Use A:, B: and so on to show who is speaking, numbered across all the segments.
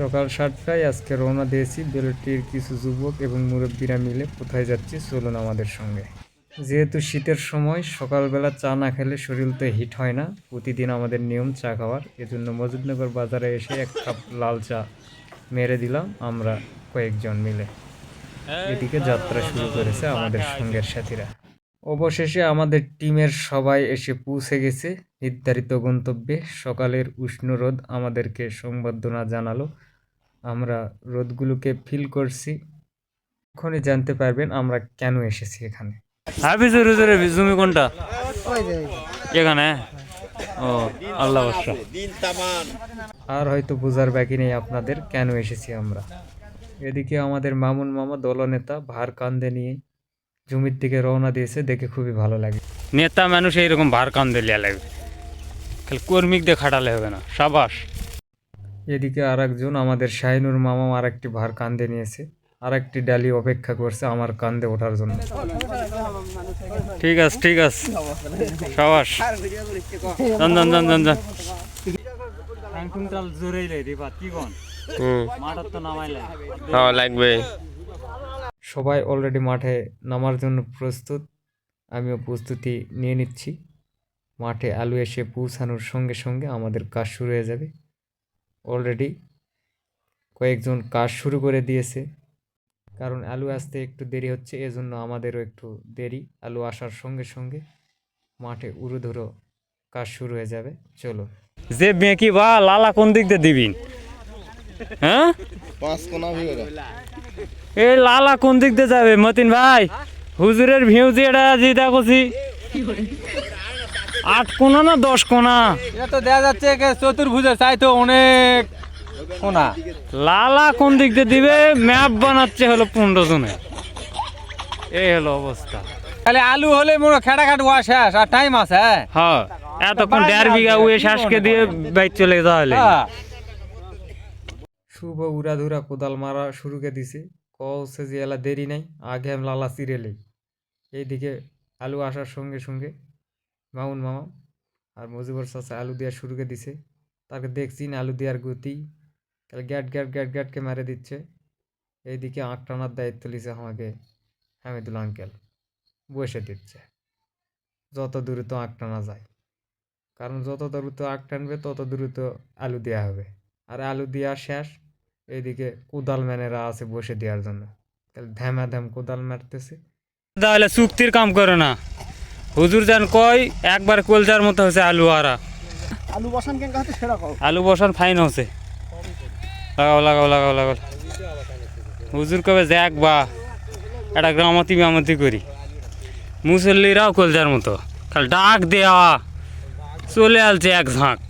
A: সকাল সাতটায় আজকে রওনা দিয়েছি বেলটির কিছু যুবক এবং মুরব্বীরা মিলে। কোথায় যাচ্ছি? চলুন আমাদের সঙ্গে। যেহেতু শীতের সময়, সকালবেলা চা না খেলে শরীর তো হিট হয় না। প্রতিদিন আমাদের নিয়ম চা খাওয়ার। এজন্য মজিদনগর বাজারে এসে এক কাপ লাল চা মেরে দিলাম আমরা কয়েকজন মিলে। এদিকে যাত্রা শুরু করেছে আমাদের সঙ্গের সাথীরা। অবশেষে আমাদের টিমের সবাই এসে পৌঁছে গেছে। নির্ধারিত গন্তব্যে সকালের উষ্ণ রোদ আমাদেরকে সংবর্ধনা জানালো। আমরা রোদগুলোকে ফিল করছি। এখনই জানতে পারবেন আমরা কেন এসেছি এখানে।
B: হাফিজ হুজুরের জমি কোনটা? এখানে? ও আল্লাহ
A: আর হয়তো বোঝার বাকি নেই আপনাদের কেন এসেছি আমরা। এদিকে আমাদের মামুন মামা দলনেতা ভার কান্দে নিয়ে জমির দিকে রওনা দিয়েছে দেখে খুবই ভালো লাগে।
B: নেতা মানুষ এইরকম ভার কান দিলিয়া লাগবে। খালি কর্মিক খাটালে হবে না সাবাস।
A: এদিকে আর একজন আমাদের শাহিনুর মামা আর একটি ভার কান্দে নিয়েছে। আর একটি ডালি অপেক্ষা করছে আমার কান্দে ওঠার জন্য।
B: ঠিক আছে ঠিক আছে। সাবাস। জান জান জান জান জান জোরেই লাই রে কি কোন?
C: হুম।
B: তো নামাইলে
C: হওয়া লাগবে
A: সবাই অলরেডি মাঠে নামার জন্য প্রস্তুত। আমিও প্রস্তুতি নিয়ে নিচ্ছি। মাঠে আলু এসে পৌঁছানোর সঙ্গে সঙ্গে আমাদের কাজ শুরু হয়ে যাবে। অলরেডি কয়েকজন কাজ শুরু করে দিয়েছে। কারণ আলু আসতে একটু দেরি হচ্ছে এজন্য আমাদেরও একটু দেরি। আলু আসার সঙ্গে সঙ্গে মাঠে উড়োধুরো কাজ শুরু হয়ে যাবে। চলো।
B: যে বেঁকি বা লালা কোন দিক দিয়ে দিবিন হ্যাঁ?
C: পাঁচ কোনা ভিড়
B: এই লালা কোন দিক দিয়ে যাবে মতিন ভাই? হুজুরের ভিউ যে এটা যেটা করছি। আট কোনা না দশ কোনা?
D: এটা তো দেখা যাচ্ছে যে চতুর্ভুজের চাইতে অনেক কোনা।
B: লালা কোন দিক দিয়ে দিবে? ম্যাপ বানাচ্ছে হলো পনেরো জনে। এই হলো অবস্থা।
D: তাহলে আলু হলে মোর খেটা খাট ওয়া শেষ আর টাইম আছে হ্যাঁ?
B: হ্যাঁ এতক্ষণ দেড় বিঘা উয়ে শ্বাসকে দিয়ে বাইক চলে যাওয়া
D: হ্যাঁ।
A: শুভ উড়াধুরা কোদাল মারা শুরু করে দিছে কছে যে এলা দেরি নাই আগে আমি লালা চিরেলেই এইদিকে আলু আসার সঙ্গে সঙ্গে মামুন মামা আর মজিবর চাচা আলু দেওয়া শুরু করে দিছে। তাকে দেখছি না আলু দেওয়ার গতি। তাহলে গ্যাট গ্যাট গ্যাট, গ্যাটকে মেরে দিচ্ছে। এইদিকে আঁক টানার দায়িত্ব লিছে আমাকে হামিদুল আঙ্কেল। বসে দিচ্ছে। যত দ্রুত আঁক টানা যায়। কারণ যত দ্রুত আঁক টানবে, তত দ্রুত আলু দেওয়া হবে। আর আলু দেওয়া শেষ। এইদিকে কোদাল ম্যানেরা আছে বসে দেওয়ার জন্য। তাহলে ধ্যামা ধ্যাম কোদাল মারতেছে।
B: তাহলে চুক্তির কাম করে না। হুজুর যান কয় একবার কলজার মতো হয়েছে আলু আরা।
E: আলু বসান কেন? কাছে সেরা কও।
B: আলু বসান ফাইন হচ্ছে লাগাও লাগাও লাগাও লাগাও। হুজুর কবে যাক বা একটা গ্রামতি মামতি করি। মুসল্লিরাও কলজার মতো। খালি ডাক দেওয়া চলে আসছে এক ঝাঁক।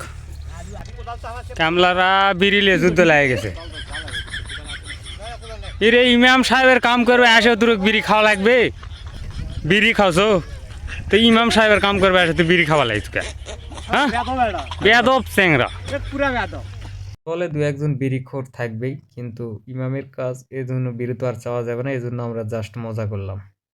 B: কামলারা বিড়িলে যুদ্ধ লাগে গেছে। এরে ইমাম সাহেবের কাম করবে আসে দূর বিড়ি খাওয়া লাগবে। বিড়ি খাওছো? তো ইমাম সাহেবের কাম করবে তো বিড়ি খাওয়া লাগছে হ্যাঁ? বেদব চেংরা
D: পুরা
A: দু একজন বিড়িখোর থাকবেই, কিন্তু ইমামের কাজ এজন্য বিরত আর চাওয়া যাবে না, এজন্য আমরা জাস্ট মজা করলাম।